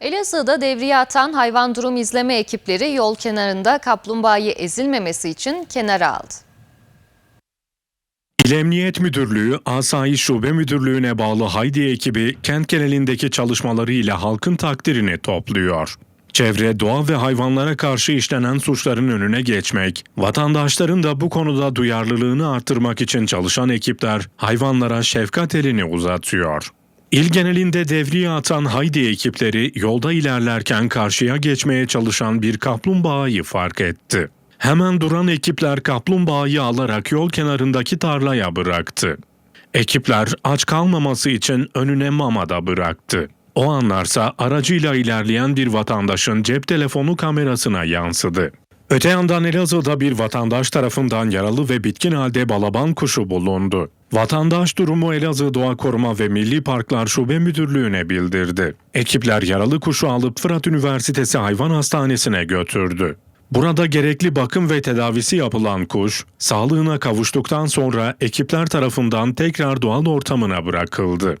Elazığ'da devriye atan hayvan durum izleme ekipleri yol kenarında kaplumbağayı ezilmemesi için kenara aldı. İl Emniyet Müdürlüğü, Asayiş Şube Müdürlüğü'ne bağlı Haydi ekibi kent genelindeki çalışmalarıyla halkın takdirini topluyor. Çevre, doğa ve hayvanlara karşı işlenen suçların önüne geçmek, vatandaşların da bu konuda duyarlılığını artırmak için çalışan ekipler hayvanlara şefkat elini uzatıyor. İl genelinde devriye atan Haydi ekipleri yolda ilerlerken karşıya geçmeye çalışan bir kaplumbağayı fark etti. Hemen duran ekipler kaplumbağayı alarak yol kenarındaki tarlaya bıraktı. Ekipler aç kalmaması için önüne mama da bıraktı. O anlarsa aracıyla ilerleyen bir vatandaşın cep telefonu kamerasına yansıdı. Öte yandan Elazığ'da bir vatandaş tarafından yaralı ve bitkin halde balaban kuşu bulundu. Vatandaş durumu Elazığ Doğa Koruma ve Milli Parklar Şube Müdürlüğü'ne bildirdi. Ekipler yaralı kuşu alıp Fırat Üniversitesi Hayvan Hastanesi'ne götürdü. Burada gerekli bakım ve tedavisi yapılan kuş, sağlığına kavuştuktan sonra ekipler tarafından tekrar doğal ortamına bırakıldı.